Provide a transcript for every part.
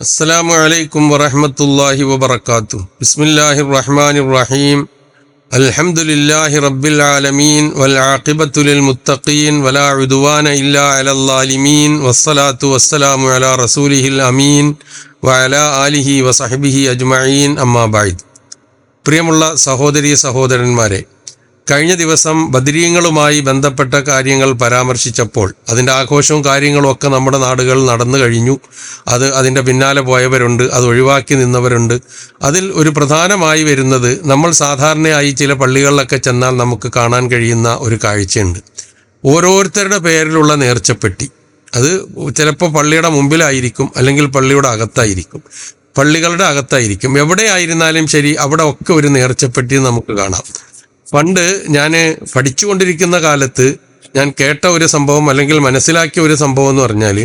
അസ്സലാമു അലൈക്കും വറഹമത്തല്ലാഹി വബർക്കാത്തു ബിസ്മില്ലാഹി റഹ്മാനി റഹീം അൽഹംദുലില്ലാഹി റബ്ബിൽ ആലമീൻ. വൽ ആഖിബത്തുലിൽ മുത്തഖീൻ. വലാ ഉദുവാന ഇല്ലാ അലല്ലാലിമീൻ. വസ്സലാത്തു വസ്സലാമു അലാ റസൂലിഹിൽ അമീൻ. വഅല ആലിഹി വസഹബിഹി അജ്മഈൻ. അമ്മാ ബഅദ്. പ്രിയമുള്ള സഹോദരി സഹോദരന്മാരെ കഴിഞ്ഞ ദിവസം ബദരീയങ്ങളുമായി ബന്ധപ്പെട്ട കാര്യങ്ങൾ പരാമർശിച്ചപ്പോൾ അതിന്റെ ആഘോഷവും കാര്യങ്ങളും ഒക്കെ നമ്മുടെ നാടുകൾ നടന്നു കഴിഞ്ഞു. അത് അതിന്റെ പിന്നാലെ പോയവരുണ്ട് അത് ഒഴിവാക്കി നിന്നവരുണ്ട്. അതിൽ ഒരു പ്രധാനമായി വരുന്നത് നമ്മൾ സാധാരണയായി ചില പള്ളികളിലൊക്കെ ചെന്നാൽ നമുക്ക് കാണാൻ കഴിയുന്ന ഒരു കാഴ്ചയുണ്ട്. ഓരോരുത്തരുടെ പേരിലുള്ള നേർച്ചപ്പെട്ടി. അത് ചിലപ്പോൾ പള്ളിയുടെ മുമ്പിലായിരിക്കും അല്ലെങ്കിൽ പള്ളിയുടെ അകത്തായിരിക്കും. പള്ളികളുടെ അകത്തായിരിക്കും. എവിടെ ആയിരുന്നാലും ശരി അവിടെ ഒക്കെ ഒരു നേർച്ചപ്പെട്ടി നമുക്ക് കാണാം. പണ്ട് ഞാൻ പഠിച്ചുകൊണ്ടിരിക്കുന്ന കാലത്ത് ഞാൻ കേട്ട ഒരു സംഭവം അല്ലെങ്കിൽ മനസ്സിലാക്കിയ ഒരു സംഭവം എന്ന് പറഞ്ഞാൽ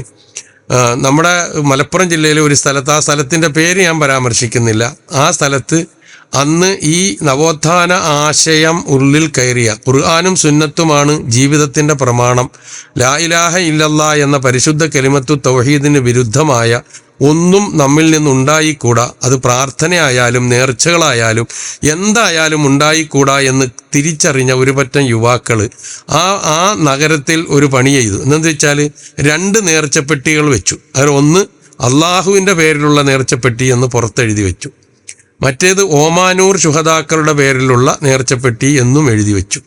നമ്മുടെ മലപ്പുറം ജില്ലയിലെ ഒരു സ്ഥലത്ത് ആ സ്ഥലത്തിന്റെ പേര് ഞാൻ പരാമർശിക്കുന്നില്ല. ആ സ്ഥലത്ത് അന്ന് ഈ നവോത്ഥാന ആശയം ഉള്ളിൽ കയറിയ ഖുർആാനും സുന്നത്തുമാണ് ജീവിതത്തിന്റെ പ്രമാണം. ലാ ഇലാഹ ഇല്ലല്ലാ എന്ന പരിശുദ്ധ കലിമത്തു തൗഹീദിന് വിരുദ്ധമായ ഒന്നും നമ്മിൽ നിന്നുണ്ടായിക്കൂടാ. അത് പ്രാർത്ഥനയായാലും നേർച്ചകളായാലും എന്തായാലും ഉണ്ടായിക്കൂടാ എന്ന് തിരിച്ചറിഞ്ഞ ഒരു പറ്റം യുവാക്കൾ ആ ആ നഗരത്തിൽ ഒരു പണി ചെയ്തു. എന്നു വെച്ചാൽ രണ്ട് നേർച്ചപ്പെട്ടികൾ വെച്ചു. അതിൽ ഒന്ന് അള്ളാഹുവിന്റെ പേരിലുള്ള നേർച്ചപ്പെട്ടി എന്ന് പുറത്തെഴുതി വെച്ചു. മറ്റേത് ഓമാനൂർ ശുഹതാക്കളുടെ പേരിലുള്ള നേർച്ചപ്പെട്ടി എന്നും എഴുതി വെച്ചു.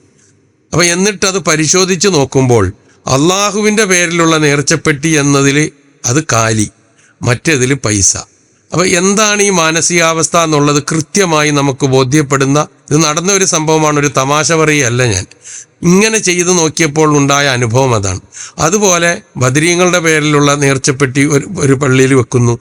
അപ്പോൾ എന്നിട്ടത് പരിശോധിച്ച് നോക്കുമ്പോൾ അള്ളാഹുവിന്റെ പേരിലുള്ള നേർച്ചപ്പെട്ടി എന്നതിൽ അത് കാലി മറ്റേതിൽ പൈസ. അപ്പോൾ എന്താണ് ഈ മാനസികാവസ്ഥ എന്നുള്ളത് കൃത്യമായി നമുക്ക് ബോധ്യപ്പെടുന്ന ഇത് നടന്ന ഒരു സംഭവമാണ് ഒരു തമാശ പറയുകയല്ല ഞാൻ. ഇങ്ങനെ ചെയ്തു നോക്കിയപ്പോൾ ഉണ്ടായ അനുഭവം അതാണ്. അതുപോലെ ബദരീങ്ങളുടെ പേരിലുള്ള നേർച്ചപ്പെട്ടി ഒരു ഒരു പള്ളിയിൽ വെക്കുന്നു.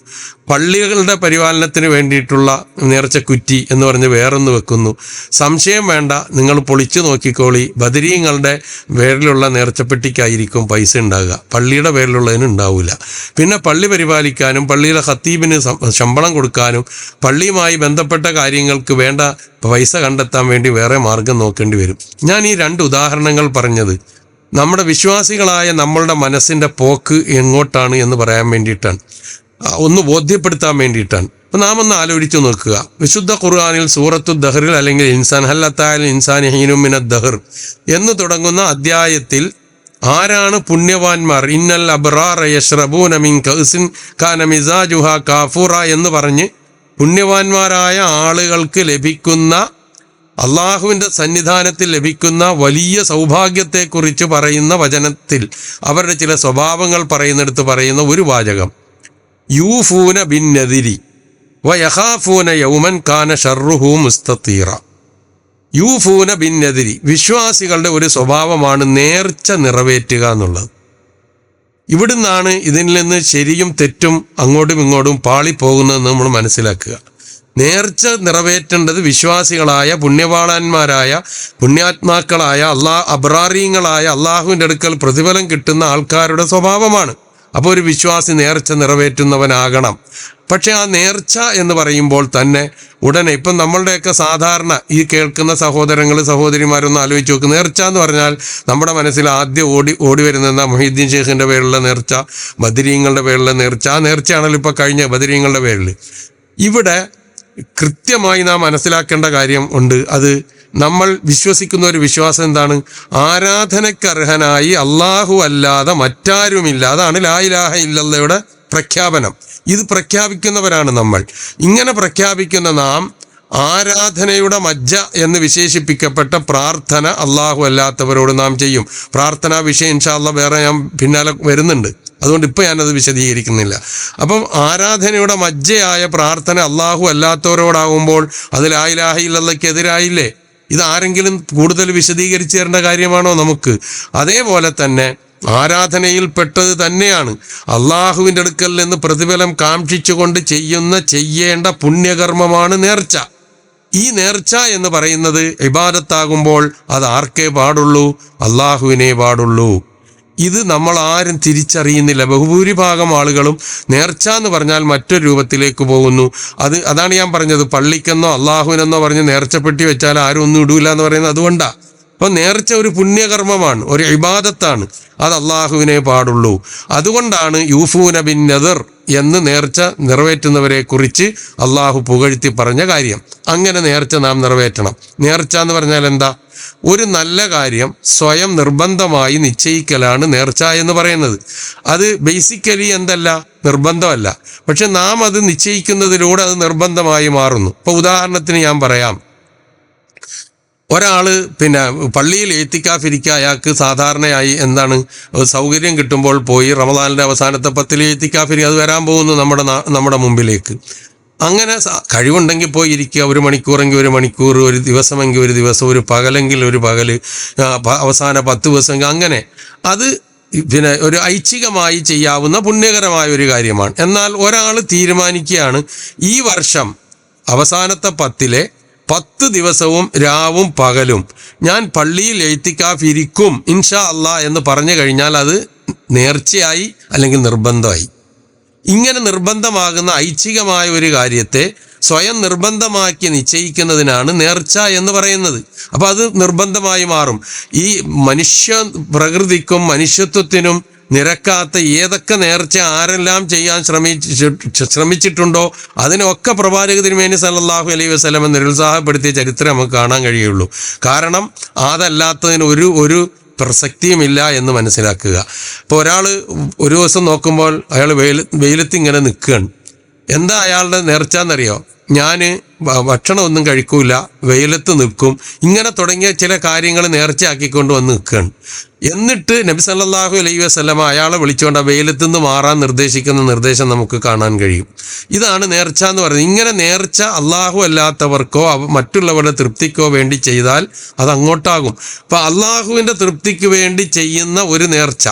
പള്ളികളുടെ പരിപാലനത്തിന് വേണ്ടിയിട്ടുള്ള നേർച്ചക്കുറ്റി എന്ന് പറഞ്ഞ് വേറൊന്ന് വെക്കുന്നു. സംശയം വേണ്ട നിങ്ങൾ പൊളിച്ചു നോക്കിക്കോളി. ബദരീങ്ങളുടെ പേരിലുള്ള നേർച്ചപ്പെട്ടിക്കായിരിക്കും പൈസ ഉണ്ടാകുക. പള്ളിയുടെ പേരിലുള്ളതിന് ഉണ്ടാവില്ല പിന്നെ പള്ളി പരിപാലിക്കാനും പള്ളിയിലെ ഖത്തീബിന് ശമ്പളം കൊടുക്കാനും പള്ളിയുമായി ബന്ധപ്പെട്ട കാര്യങ്ങൾക്ക് വേണ്ട പൈസ കണ്ടെത്താൻ വേണ്ടി വേറെ മാർഗം നോക്കേണ്ടി വരും. ഞാൻ ഈ രണ്ട് ഉദാഹരണങ്ങൾ പറഞ്ഞത്. നമ്മുടെ വിശ്വാസികളായ നമ്മളുടെ മനസ്സിന്റെ പോക്ക് എങ്ങോട്ടാണ് എന്ന് പറയാൻ വേണ്ടിയിട്ടാണ്. ഒന്ന് ബോധ്യപ്പെടുത്താൻ വേണ്ടിയിട്ടാണ്. അപ്പം നാം ഒന്ന് ആലോചിച്ചു നോക്കുക. വിശുദ്ധ ഖുർആാനിൽ സൂറത്തു ദഹറിൽ അല്ലെങ്കിൽ ഇൻസാൻ ഹല്ലത്തായ ഇൻസാൻ ഹീനുമിന ദഹർ എന്ന് തുടങ്ങുന്ന അധ്യായത്തിൽ ആരാണ് പുണ്യവാന്മാർ? ഇന്നൽ അബ്റാർ യഷ്റബൂന മിൻ കൗസിൻ കാന മിസാജുഹ കാഫൂറ എന്ന് പറഞ്ഞ് പുണ്യവാന്മാരായ ആളുകൾക്ക് ലഭിക്കുന്ന അള്ളാഹുവിന്റെ സന്നിധാനത്തിൽ ലഭിക്കുന്ന വലിയ സൗഭാഗ്യത്തെക്കുറിച്ച് പറയുന്ന വചനത്തിൽ അവരുടെ ചില സ്വഭാവങ്ങൾ പറയുന്നിടത്ത് പറയുന്ന ഒരു വാചകം. യൂഫൂന ബിൻ നദിരി വയഹാഫൂന യൗമൻ കാന ഷർഹു മുസ്തീറ യൂഫൂന ബിൻ നദിരി വിശ്വാസികളുടെ ഒരു സ്വഭാവമാണ് നേർച്ച നിറവേറ്റുക എന്നുള്ളത്. ഇവിടുന്നാണ് ഇതിൽ നിന്ന് ശരിയും തെറ്റും അങ്ങോട്ടും ഇങ്ങോട്ടും പാളിപ്പോകുന്നതെന്ന് നമ്മൾ മനസ്സിലാക്കുക. നേർച്ച നിറവേറ്റേണ്ടത് വിശ്വാസികളായ പുണ്യവാളന്മാരായ പുണ്യാത്മാക്കളായ അള്ളാ അബ്രാറിയങ്ങളായ അള്ളാഹുവിന്റെ അടുക്കൽ പ്രതിഫലം കിട്ടുന്ന ആൾക്കാരുടെ സ്വഭാവമാണ്. അപ്പോൾ ഒരു വിശ്വാസി നേർച്ച നിറവേറ്റുന്നവനാകണം. പക്ഷെ ആ നേർച്ച എന്ന് പറയുമ്പോൾ തന്നെ ഉടനെ ഇപ്പം നമ്മളുടെയൊക്കെ സാധാരണ ഈ കേൾക്കുന്ന സഹോദരങ്ങൾ സഹോദരിമാരൊന്ന് ആലോചിച്ച് നോക്ക്. നേർച്ച എന്ന് പറഞ്ഞാൽ നമ്മുടെ മനസ്സിൽ ആദ്യം ഓടി ഓടി വരുന്ന മൊഹീദ്ദീൻ ഷേഖിന്റെ പേരിലുള്ള നേർച്ച ബദരീങ്ങളുടെ പേരിലുള്ള നേർച്ച. ആ നേർച്ചയാണല്ലോ ഇപ്പോൾ കഴിഞ്ഞ ബദരീങ്ങളുടെ പേരിൽ ഇവിടെ കൃത്യമായി നാം മനസ്സിലാക്കേണ്ട കാര്യം ഉണ്ട്. അത് നമ്മൾ വിശ്വസിക്കുന്ന ഒരു വിശ്വാസം എന്താണ്? ആരാധനക്കർഹനായി അള്ളാഹു അല്ലാതെ മറ്റാരുമില്ല. അതാണ് ലായിലാഹ ഇല്ലല്ലയുടെ പ്രഖ്യാപനം. ഇത് പ്രഖ്യാപിക്കുന്നവരാണ് നമ്മൾ. ഇങ്ങനെ പ്രഖ്യാപിക്കുന്ന നാം ആരാധനയുടെ മജ്ജ എന്ന് വിശേഷിപ്പിക്കപ്പെട്ട പ്രാർത്ഥന അള്ളാഹു അല്ലാത്തവരോട് നാം ചെയ്യും. പ്രാർത്ഥനാ വിഷയം ഇൻഷാല്ല വേറെ ഞാൻ പിന്നാലെ വരുന്നുണ്ട്. അതുകൊണ്ട് ഇപ്പം ഞാനത് വിശദീകരിക്കുന്നില്ല. അപ്പം ആരാധനയുടെ മജ്ജയായ പ്രാർത്ഥന അള്ളാഹു അല്ലാത്തവരോടാകുമ്പോൾ അതിൽ ആയിലാഹില്ലക്കെതിരായില്ലേ ഇത് ആരെങ്കിലും കൂടുതൽ വിശദീകരിച്ചു തരേണ്ട കാര്യമാണോ നമുക്ക്? അതേപോലെ തന്നെ ആരാധനയിൽ ആരാധനയിൽപ്പെട്ടത് തന്നെയാണ്. അള്ളാഹുവിന്റെ അടുക്കൽ നിന്ന് പ്രതിഫലം കാക്ഷിച്ചുകൊണ്ട് ചെയ്യുന്ന ചെയ്യേണ്ട പുണ്യകർമ്മമാണ് നേർച്ച. ഈ നേർച്ച എന്ന് പറയുന്നത് ഇബാദത്താകുമ്പോൾ അത് ആർക്കേ പാടുള്ളൂ? അള്ളാഹുവിനെ പാടുള്ളൂ. ഇത് നമ്മൾ ആരും തിരിച്ചറിയുന്നില്ല. ബഹുഭൂരിഭാഗം ആളുകളും നേർച്ച എന്ന് പറഞ്ഞാൽ മറ്റൊരു രൂപത്തിലേക്ക് പോകുന്നു. അത് അതാണ് ഞാൻ പറഞ്ഞത്. പള്ളിക്കെന്നോ അള്ളാഹുവിനെന്നോ പറഞ്ഞ് നേർച്ചപ്പെട്ടി വെച്ചാൽ ആരും ഒന്നും ഇടൂല എന്ന് പറയുന്നത് അതുകൊണ്ടാണ് അപ്പോൾ നേർച്ച ഒരു പുണ്യകർമ്മമാണ് ഒരു ഇബാദത്താണ്. അത് അള്ളാഹുവിനെ പാടുള്ളൂ. അതുകൊണ്ടാണ് യൂഫൂന ബിൻ നദർ എന്ന് നേർച്ച നിറവേറ്റുന്നവരെ കുറിച്ച് അള്ളാഹു പുകഴ്ത്തി പറഞ്ഞ കാര്യം. അങ്ങനെ നേർച്ച നാം നിറവേറ്റണം. നേർച്ച എന്ന് പറഞ്ഞാൽ എന്താ? ഒരു നല്ല കാര്യം സ്വയം നിർബന്ധമായി നിശ്ചയിക്കലാണ് നേർച്ച എന്ന് പറയുന്നത്. അത് ബേസിക്കലി എന്തല്ല? നിർബന്ധമല്ല. പക്ഷെ നാം അത് നിശ്ചയിക്കുന്നതിലൂടെ അത് നിർബന്ധമായി മാറുന്നു. ഇപ്പൊ ഉദാഹരണത്തിന് ഞാൻ പറയാം. ഒരാൾ പിന്നെ പള്ളിയിൽ ഏത്തിക്കാഫിരിക്കുക അയാൾക്ക് സാധാരണയായി എന്താണ്? സൗകര്യം കിട്ടുമ്പോൾ പോയി റമദാനിന്റെ അവസാനത്തെ പത്തിൽ ഏത്തിക്കാഫിരി അത് വരാൻ പോകുന്നു നമ്മുടെ നമ്മുടെ മുമ്പിലേക്ക്. അങ്ങനെ കഴിവുണ്ടെങ്കിൽ പോയി ഇരിക്കുക ഒരു മണിക്കൂറെങ്കിൽ ഒരു മണിക്കൂർ ഒരു ദിവസമെങ്കിൽ ഒരു ദിവസം ഒരു പകലെങ്കിൽ ഒരു പകൽ അവസാന പത്ത് ദിവസമെങ്കിൽ അങ്ങനെ. അത് പിന്നെ ഒരു ഐച്ഛികമായി ചെയ്യാവുന്ന പുണ്യകരമായ ഒരു കാര്യമാണ്. എന്നാൽ ഒരാൾ തീരുമാനിക്കുകയാണ് ഈ വർഷം അവസാനത്തെ പത്തിലെ പത്ത് ദിവസവും രാവും പകലും. ഞാൻ പള്ളിയിൽ എഴുത്തിക്കാഫിരിക്കും ഇൻഷാ അള്ളാ എന്ന് പറഞ്ഞു കഴിഞ്ഞാൽ അത് നേർച്ചയായി അല്ലെങ്കിൽ നിർബന്ധമായി. ഇങ്ങനെ നിർബന്ധമാകുന്ന ഐച്ഛികമായ ഒരു കാര്യത്തെ സ്വയം നിർബന്ധമാക്കി നിശ്ചയിക്കുന്നതിനാണ് നേർച്ച എന്ന് പറയുന്നത്. അപ്പോൾ അത് നിർബന്ധമായി മാറും. ഈ മനുഷ്യ പ്രകൃതിക്കും മനുഷ്യത്വത്തിനും നിരക്കാത്ത ഏതൊക്കെ നേർച്ച ആരെല്ലാം ചെയ്യാൻ ശ്രമിച്ചു ശ്രമിച്ചിട്ടുണ്ടോ അതിനൊക്കെ പ്രവാചക തിരുമേനി സല്ലല്ലാഹു അലൈഹി വസല്ലം നിരുത്സാഹപ്പെടുത്തിയ ചരിത്രം നമുക്ക് കാണാൻ കഴിയുള്ളൂ. കാരണം അതല്ലാത്തതിന് ഒരു ഒരു പ്രസക്തിയുമില്ല എന്ന് മനസ്സിലാക്കുക. ഇപ്പോൾ ഒരാൾ ഒരു ദിവസം നോക്കുമ്പോൾ അയാൾ വെയിൽ വെയിലത്ത് ഇങ്ങനെ നിൽക്കുകയാണ്. എന്താ അയാളുടെ നേർച്ചാന്നറിയോ? ഞാൻ ഭക്ഷണം ഒന്നും കഴിക്കൂല വെയിലത്ത് നിൽക്കും. ഇങ്ങനെ തുടങ്ങിയ ചില കാര്യങ്ങൾ നേർച്ചയാക്കിക്കൊണ്ട് വന്ന് നിൽക്കുകയാണ്. എന്നിട്ട് നബി സല്ലാഹു അലൈഹി വസല്ലമ അയാളെ വിളിച്ചുകൊണ്ട് ആ വെയിലത്ത് നിന്ന് മാറാൻ നിർദ്ദേശിക്കുന്ന നിർദ്ദേശം നമുക്ക് കാണാൻ കഴിയും. ഇതാണ് നേർച്ച എന്ന് പറയുന്നത്. ഇങ്ങനെ നേർച്ച അള്ളാഹു അല്ലാത്തവർക്കോ മറ്റുള്ളവരുടെ തൃപ്തിക്കോ വേണ്ടി ചെയ്താൽ അത് അങ്ങോട്ടാകും. അപ്പം അള്ളാഹുവിന്റെ തൃപ്തിക്ക് വേണ്ടി ചെയ്യുന്ന ഒരു നേർച്ച.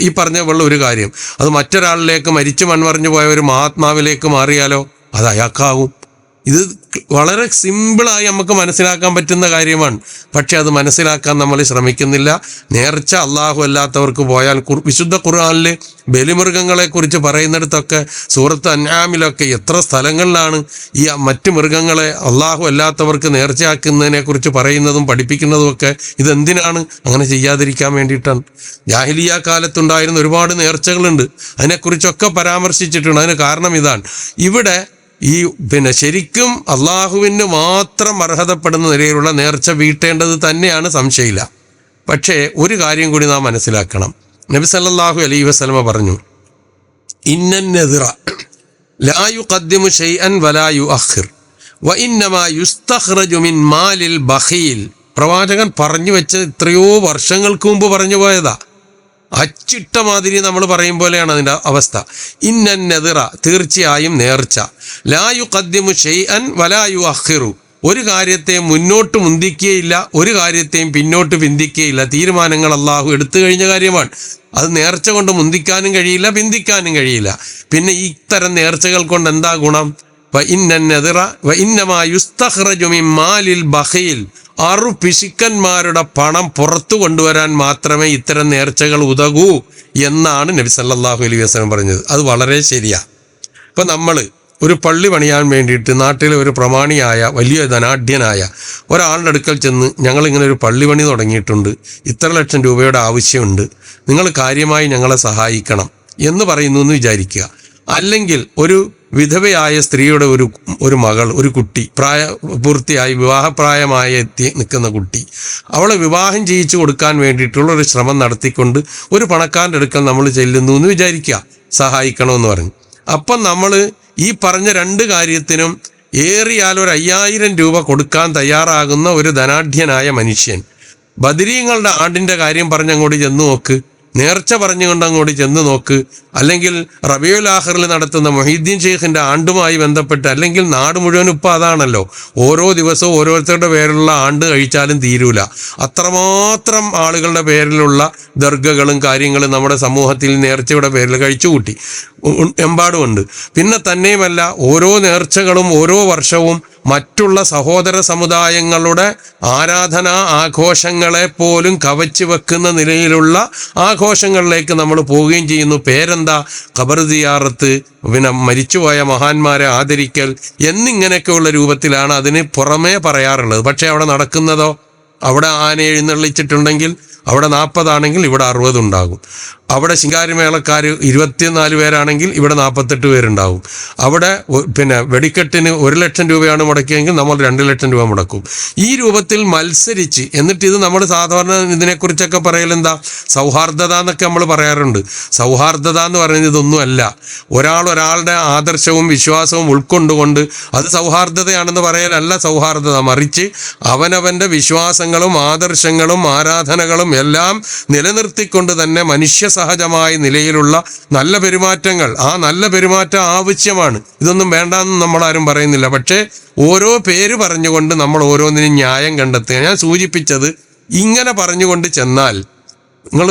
ഈ പറഞ്ഞ പോലുള്ള ഒരു കാര്യം. അത് മറ്റൊരാളിലേക്ക് മരിച്ചു മൺമറിഞ്ഞു പോയ ഒരു മഹാത്മാവിലേക്ക് മാറിയാലോ? അത് അയാൾക്കാവും. ഇത് വളരെ സിമ്പിളായി നമുക്ക് മനസ്സിലാക്കാൻ പറ്റുന്ന കാര്യമാണ്. പക്ഷെ അത് മനസ്സിലാക്കാൻ നമ്മൾ ശ്രമിക്കുന്നില്ല. നേർച്ച അള്ളാഹു അല്ലാത്തവർക്ക് പോയാൽ വിശുദ്ധ ഖുർആനിൽ ബലിമൃഗങ്ങളെ കുറിച്ച് പറയുന്നിടത്തൊക്കെ സൂറത്ത് അന്യാമിലൊക്കെ എത്ര സ്ഥലങ്ങളിലാണ് ഈ മറ്റ് മൃഗങ്ങളെ അള്ളാഹു അല്ലാത്തവർക്ക് നേർച്ചയാക്കുന്നതിനെ കുറിച്ച് പറയുന്നതും പഠിപ്പിക്കുന്നതും ഒക്കെ ഇതെന്തിനാണ്? അങ്ങനെ ചെയ്യാതിരിക്കാൻ വേണ്ടിയിട്ടാണ്. ജാഹിലിയ കാലത്തുണ്ടായിരുന്ന ഒരുപാട് നേർച്ചകളുണ്ട്. അതിനെക്കുറിച്ചൊക്കെ പരാമർശിച്ചിട്ടുണ്ട്. അതിന് കാരണം ഇതാണ്. ഇവിടെ ഈ പിന്നെ ശരിക്കും അള്ളാഹുവിന് മാത്രം അർഹതപ്പെടുന്ന നിലയിലുള്ള നേർച്ച വീട്ടേണ്ടത് തന്നെയാണ് സംശയമില്ല പക്ഷേ ഒരു കാര്യം കൂടി നാം മനസ്സിലാക്കണം. നബി സല്ലാഹു അലൈ വസ്ലമ പറഞ്ഞു ഇന്നെതിറ ലാ യുഖദ്ദിമു ഷൈഅൻ വലാ യുഅഖിർ വ മാലിൽ ബഖീൽ. പ്രവാചകൻ പറഞ്ഞു വെച്ച് എത്രയോ വർഷങ്ങൾക്ക് മുമ്പ് പറഞ്ഞു പോയതാ. അച്ചിട്ട മാതിരി നമ്മൾ പറയും പോലെയാണ് അതിന്റെ അവസ്ഥ. ഇന്നന്നെതിറ തീർച്ചയായും നേർച്ച. ലായു കദ്യമു ഷെയ് അൻ വലായു അഹിറു ഒരു കാര്യത്തെ മുന്നോട്ട് മുന്തിക്കുകയില്ല ഒരു കാര്യത്തെയും പിന്നോട്ട് പിന്തിക്കുകയില്ല തീരുമാനങ്ങൾ അള്ളാഹു എടുത്തു കഴിഞ്ഞ കാര്യമാണ്. അത് നേർച്ച കൊണ്ട് മുന്തിക്കാനും കഴിയില്ല പിന്തിക്കാനും കഴിയില്ല. പിന്നെ ഇത്തരം നേർച്ചകൾ കൊണ്ട് എന്താ ഗുണം? വ ഇന്നെതിറ വ ഇന്നമാ ബഹയിൽ അറു പിശുക്കന്മാരുടെ പണം പുറത്തു കൊണ്ടുവരാൻ മാത്രമേ ഇത്തരം നേർച്ചകൾ ഉതകൂ എന്നാണ് നബി സല്ലാഹു അലൈഹി വസ്ലം പറഞ്ഞത്. അത് വളരെ ശരിയാ. ഇപ്പം നമ്മൾ ഒരു പള്ളി പണിയാൻ വേണ്ടിയിട്ട് നാട്ടിലെ ഒരു പ്രമാണിയായ വലിയ ധനാഢ്യനായ ഒരാളുടെ അടുക്കൽ ചെന്ന് ഞങ്ങൾ ഇങ്ങനെ ഒരു പള്ളി പണി തുടങ്ങിയിട്ടുണ്ട്. ഇത്ര ലക്ഷം രൂപയുടെ ആവശ്യമുണ്ട്. നിങ്ങൾ കാര്യമായി ഞങ്ങളെ സഹായിക്കണം എന്ന് പറയുന്നു എന്ന് വിചാരിക്കുക. അല്ലെങ്കിൽ ഒരു വിധവയായ സ്ത്രീയുടെ ഒരു ഒരു മകൾ ഒരു കുട്ടി പ്രായ പൂർത്തിയായി വിവാഹപ്രായമായി എത്തി നിൽക്കുന്ന കുട്ടി അവളെ വിവാഹം ചെയ്യിച്ചു കൊടുക്കാൻ വേണ്ടിയിട്ടുള്ള ഒരു ശ്രമം നടത്തിക്കൊണ്ട് ഒരു പണക്കാരന്റെ അടുക്കൽ നമ്മൾ ചെല്ലുന്നു എന്ന് വിചാരിക്കുക. സഹായിക്കണമെന്ന് പറഞ്ഞു. അപ്പം നമ്മൾ ഈ പറഞ്ഞ രണ്ട് കാര്യത്തിനും ഏറിയാൽ ഒരു അയ്യായിരം രൂപ കൊടുക്കാൻ തയ്യാറാകുന്ന ഒരു ധനാഢ്യനായ മനുഷ്യൻ. ബദരീങ്ങളുടെ ആണ്ടിന്റെ കാര്യം പറഞ്ഞങ്ങോട്ട് ചെന്ന് നോക്ക്. നേർച്ച പറഞ്ഞുകൊണ്ട് അങ്ങോട്ട് ചെന്ന് നോക്ക്. അല്ലെങ്കിൽ റബിയുൽ ആഹറിൽ നടത്തുന്ന മൊഹീദ്ദീൻ ഷെയ്ഖിന്റെ ആണ്ടുമായി ബന്ധപ്പെട്ട് അല്ലെങ്കിൽ നാട് മുഴുവൻ ഇപ്പം അതാണല്ലോ. ഓരോ ദിവസവും ഓരോരുത്തരുടെ പേരിലുള്ള ആണ്ട് കഴിച്ചാലും തീരൂല. അത്രമാത്രം ആളുകളുടെ പേരിലുള്ള ദർഗകളും കാര്യങ്ങളും നമ്മുടെ സമൂഹത്തിൽ നേർച്ചയുടെ പേരിൽ കഴിച്ചുകൂട്ടി. എമ്പാടുമുണ്ട്. പിന്നെ തന്നെയുമല്ല ഓരോ നേർച്ചകളും ഓരോ വർഷവും മറ്റുള്ള സഹോദര സമുദായങ്ങളുടെ ആരാധനാ ആഘോഷങ്ങളെ പോലും കവച്ചു വെക്കുന്ന നിലയിലുള്ള ആഘോഷങ്ങളിലേക്ക് നമ്മൾ പോവുകയും ചെയ്യുന്നു. പേരെന്താ? ഖബർ സിയാറത്ത് പിന്നെ മരിച്ചുപോയ മഹാന്മാരെ ആദരിക്കൽ എന്നിങ്ങനെയൊക്കെയുള്ള രൂപത്തിലാണ് അതിന് പുറമേ പറയാറുള്ളത്. പക്ഷേ അവിടെ നടക്കുന്നതോ? അവിടെ ആന എഴുന്നള്ളിച്ചിട്ടുണ്ടെങ്കിൽ അവിടെ നാൽപ്പതാണെങ്കിൽ ഇവിടെ അറുപത് ഉണ്ടാകും അവിടെ ശിങ്കാരിമേളക്കാർ ഇരുപത്തിനാല് പേരാണെങ്കിൽ ഇവിടെ നാൽപ്പത്തെട്ട് പേരുണ്ടാവും. അവിടെ പിന്നെ വെടിക്കെട്ടിന് ഒരു ലക്ഷം രൂപയാണ് മുടക്കിയെങ്കിൽ നമ്മൾ രണ്ട് ലക്ഷം രൂപ മുടക്കും. ഈ രൂപത്തിൽ മത്സരിച്ച് എന്നിട്ട് ഇത് നമ്മൾ സാധാരണ ഇതിനെക്കുറിച്ചൊക്കെ പറയലെന്താ സൗഹാർദ്ദത എന്നൊക്കെ നമ്മൾ പറയാറുണ്ട്. സൗഹാർദ്ദത എന്ന് പറയുന്നത് ഇതൊന്നുമല്ല ഒരാൾ ഒരാളുടെ ആദർശവും വിശ്വാസവും ഉൾക്കൊണ്ടുകൊണ്ട് അത് സൗഹാർദ്ദതയാണെന്ന് പറയലല്ല സൗഹാർദ്ദത. മറിച്ച് അവനവന്റെ വിശ്വാസങ്ങളും ആദർശങ്ങളും ആരാധനകളും എല്ലാം നിലനിർത്തിക്കൊണ്ട് തന്നെ മനുഷ്യ സഹജമായ നിലയിലുള്ള നല്ല പെരുമാറ്റങ്ങൾ. ആ നല്ല പെരുമാറ്റം ആവശ്യമാണ്. ഇതൊന്നും വേണ്ടാന്ന് നമ്മളാരും പറയുന്നില്ല. പക്ഷേ ഓരോ പേര് പറഞ്ഞുകൊണ്ട് നമ്മൾ ഓരോന്നിനും ന്യായം കണ്ടെത്തുക. ഞാൻ സൂചിപ്പിച്ചത് ഇങ്ങനെ പറഞ്ഞുകൊണ്ട് ചെന്നാൽ നിങ്ങൾ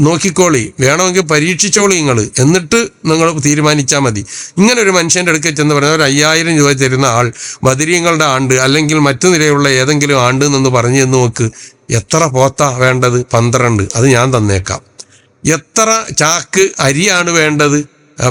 നോക്കിക്കോളി. വേണമെങ്കിൽ പരീക്ഷിച്ചോളി നിങ്ങൾ. എന്നിട്ട് നിങ്ങൾ തീരുമാനിച്ചാൽ മതി. ഇങ്ങനെ ഒരു മനുഷ്യന്റെ അടുക്കൽ ചെന്ന് പറഞ്ഞാൽ ഒരു അയ്യായിരം രൂപ തരുന്ന ആൾ ബദരീങ്ങളുടെ ആണ്ട് അല്ലെങ്കിൽ മറ്റു നിലയുള്ള ഏതെങ്കിലും ആണ്ട് എന്ന് പറഞ്ഞു എന്ന് നോക്ക്. എത്ര പോത്താ വേണ്ടത്? പന്ത്രണ്ട്. അത് ഞാൻ തന്നേക്കാം. എത്ര ചാക്ക് അരിയാണ് വേണ്ടത്?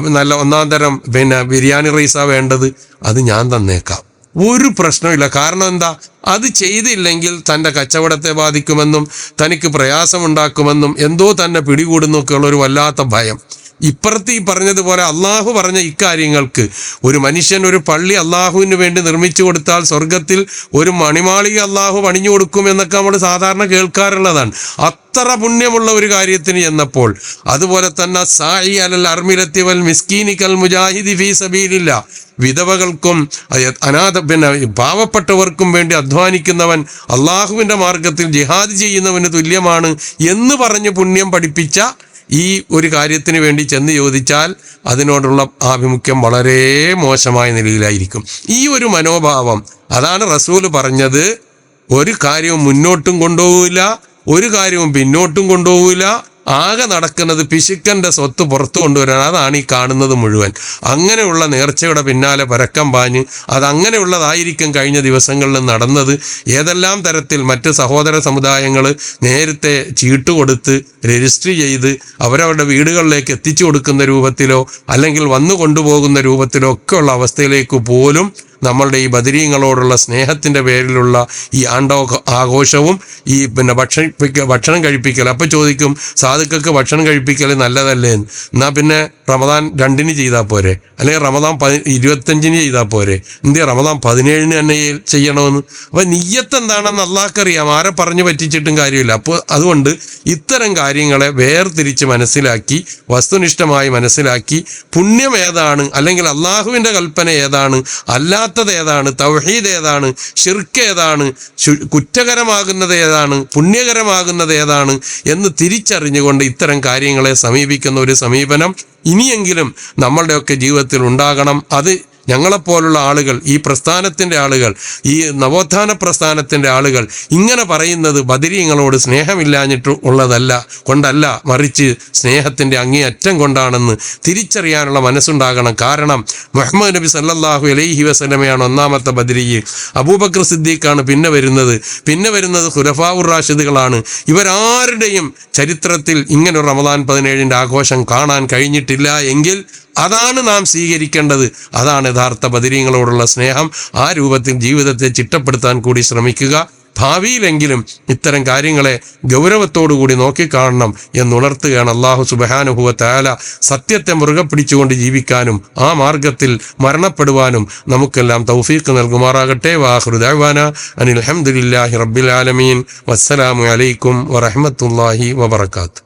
നല്ല ഒന്നാം തരം പിന്നെ ബിരിയാണി റൈസാണ് വേണ്ടത്? അത് ഞാൻ തന്നേക്കാം. ഒരു പ്രശ്നമില്ല കാരണം എന്താ? അത് ചെയ്തില്ലെങ്കിൽ തന്റെ കച്ചവടത്തെ ബാധിക്കുമെന്നും തനിക്ക് പ്രയാസമുണ്ടാക്കുമെന്നും എന്തോ തന്നെ പിടികൂടുന്നൊക്കെയുള്ള ഒരു വല്ലാത്ത ഭയം. ഇപ്പുറത്ത് ഈ പറഞ്ഞതുപോലെ അള്ളാഹു പറഞ്ഞ ഇക്കാര്യങ്ങൾക്ക് ഒരു മനുഷ്യൻ ഒരു പള്ളി അള്ളാഹുവിന് വേണ്ടി നിർമ്മിച്ചു കൊടുത്താൽ സ്വർഗത്തിൽ ഒരു മണിമാളിക അള്ളാഹു പണിഞ്ഞു കൊടുക്കും എന്നൊക്കെ നമ്മൾ സാധാരണ കേൾക്കാറുള്ളതാണ്. അത്ര പുണ്യമുള്ള ഒരു കാര്യത്തിന് ചെന്നപ്പോൾ അതുപോലെ തന്നെ സായി അലൽ അർമിലത്തിവൽ മിസ്കീനിക്കൽ മുജാഹിദി ഫീ സബീലില്ല. വിധവകൾക്കും അനാഥ പിന്നെ പാവപ്പെട്ടവർക്കും വേണ്ടി അധ്വാനിക്കുന്നവൻ അള്ളാഹുവിന്റെ മാർഗത്തിൽ ജിഹാദ് ചെയ്യുന്നവന് തുല്യമാണ് എന്ന് പറഞ്ഞ് പുണ്യം പഠിപ്പിച്ച ഈ ഒരു കാര്യത്തിന് വേണ്ടി ചെന്ന് ചോദിച്ചാൽ അതിനോടുള്ള ആഭിമുഖ്യം വളരെ മോശമായ നിലയിലായിരിക്കും. ഈ ഒരു മനോഭാവം അതാണ് റസൂൽ പറഞ്ഞത് ഒരു കാര്യവും മുന്നോട്ടും കൊണ്ടുപോകില്ല ഒരു കാര്യവും പിന്നോട്ടും കൊണ്ടുപോകില്ല ആകെ നടക്കുന്നത് പിശുക്കന്റെ സ്വത്ത് പുറത്തു കൊണ്ടുവരാൻ. അതാണ് ഈ കാണുന്നത് മുഴുവൻ. അങ്ങനെയുള്ള നേർച്ചയുടെ പിന്നാലെ പരക്കം പാഞ്ഞ് അതങ്ങനെയുള്ളതായിരിക്കും കഴിഞ്ഞ ദിവസങ്ങളിൽ നടന്നത്. ഏതെല്ലാം തരത്തിൽ മറ്റ് സഹോദര സമുദായങ്ങൾ നേരത്തെ ചീട്ട് കൊടുത്ത് രജിസ്റ്റർ ചെയ്ത് അവരവരുടെ വീടുകളിലേക്ക് എത്തിച്ചു കൊടുക്കുന്ന രൂപത്തിലോ അല്ലെങ്കിൽ വന്നു കൊണ്ടുപോകുന്ന രൂപത്തിലോ ഒക്കെയുള്ള അവസ്ഥയിലേക്ക് പോലും നമ്മളുടെ ഈ ബദരീങ്ങളോടുള്ള സ്നേഹത്തിന്റെ പേരിലുള്ള ഈ ആണ്ടോ ആഘോഷവും ഈ പിന്നെ ഭക്ഷണിപ്പിക്ക ഭക്ഷണം കഴിപ്പിക്കൽ. അപ്പം ചോദിക്കും സാധുക്കൾക്ക് ഭക്ഷണം കഴിപ്പിക്കൽ നല്ലതല്ലേ? എന്ന്. എന്നാൽ പിന്നെ റമദാൻ രണ്ടിന് ചെയ്താൽ പോരെ? അല്ലെങ്കിൽ റമദാൻ പതി ഇരുപത്തഞ്ചിന് ചെയ്താൽ പോരെ? ഇന്ത്യ റമദാൻ പതിനേഴിന് തന്നെ ചെയ്യ- ചെയ്യണമെന്ന്? അപ്പം നീയത്ത് എന്താണെന്ന് അള്ളാഹ്ക്കറിയാം. ആരെ പറഞ്ഞു പറ്റിച്ചിട്ടും കാര്യമില്ല. അപ്പോൾ അതുകൊണ്ട് ഇത്തരം കാര്യങ്ങളെ വേർതിരിച്ച് മനസ്സിലാക്കി വസ്തുനിഷ്ഠമായി മനസ്സിലാക്കി പുണ്യം ഏതാണ്? അല്ലെങ്കിൽ അള്ളാഹുവിന്റെ കൽപ്പന ഏതാണ്? അല്ലാത്തത് ഏതാണ്? തൗഹീദ് ഏതാണ്? ഷിർക്ക് ഏതാണ്? കുറ്റകരമാകുന്നത് ഏതാണ്? പുണ്യകരമാകുന്നത് ഏതാണ്? എന്ന് തിരിച്ചറിഞ്ഞുകൊണ്ട് ഇത്തരം കാര്യങ്ങളെ സമീപിക്കുന്ന ഒരു സമീപനം ഇനിയെങ്കിലും നമ്മളുടെയൊക്കെ ജീവിതത്തിൽ ഉണ്ടാകണം. അത് ഞങ്ങളെപ്പോലുള്ള ആളുകൾ ഈ പ്രസ്ഥാനത്തിന്റെ ആളുകൾ ഈ നവോത്ഥാന പ്രസ്ഥാനത്തിന്റെ ആളുകൾ ഇങ്ങനെ പറയുന്നത് ബദരീങ്ങളോട് സ്നേഹമില്ലാഞ്ഞിട്ട് ഉള്ളതല്ല കൊണ്ടല്ല മറിച്ച് സ്നേഹത്തിന്റെ അങ്ങേയറ്റം കൊണ്ടാണെന്ന് തിരിച്ചറിയാനുള്ള മനസ്സുണ്ടാകണം. കാരണം മുഹമ്മദ് നബി സല്ലാഹു അലൈഹി വസല്ലമയാണ് ഒന്നാമത്തെ ബദരി അബൂബക്കർ സിദ്ദീഖാണ് പിന്നെ വരുന്നത്. പിന്നെ വരുന്നത് ഖുലഫാവുർ റാഷിദുകളാണ്. ഇവരാരുടെയും ചരിത്രത്തിൽ ഇങ്ങനെ റമദാൻ പതിനേഴിന്റെ ആഘോഷം കാണാൻ കഴിഞ്ഞിട്ടില്ല എങ്കിൽ അതാണ് നാം സ്വീകരിക്കേണ്ടത്. അതാണ് യഥാർത്ഥ ബദിരീങ്ങളോടുള്ള സ്നേഹം ആ രൂപത്തിൽ ജീവിതത്തെ ചിട്ടപ്പെടുത്താൻ കൂടി ശ്രമിക്കുക. ഭാവിയിലെങ്കിലും ഇത്തരം കാര്യങ്ങളെ ഗൗരവത്തോടുകൂടി നോക്കിക്കാണണം എന്നുണർത്തുകയാണ് അള്ളാഹു സുബഹാനുഭവ താല സത്യത്തെ മുറുകെ പിടിച്ചുകൊണ്ട് ജീവിക്കാനും ആ മാർഗത്തിൽ മരണപ്പെടുവാനും നമുക്കെല്ലാം തൗഫീഖ് നൽകുമാറാകട്ടെ. വാഹൃദാന അനിൽ അഹമ്മദില്ലാഹി റബ്ബിൽ ആലമീൻ. വസ്സലാമു അലൈക്കും വറഹമത്തല്ലാഹി വബർക്കാത്തു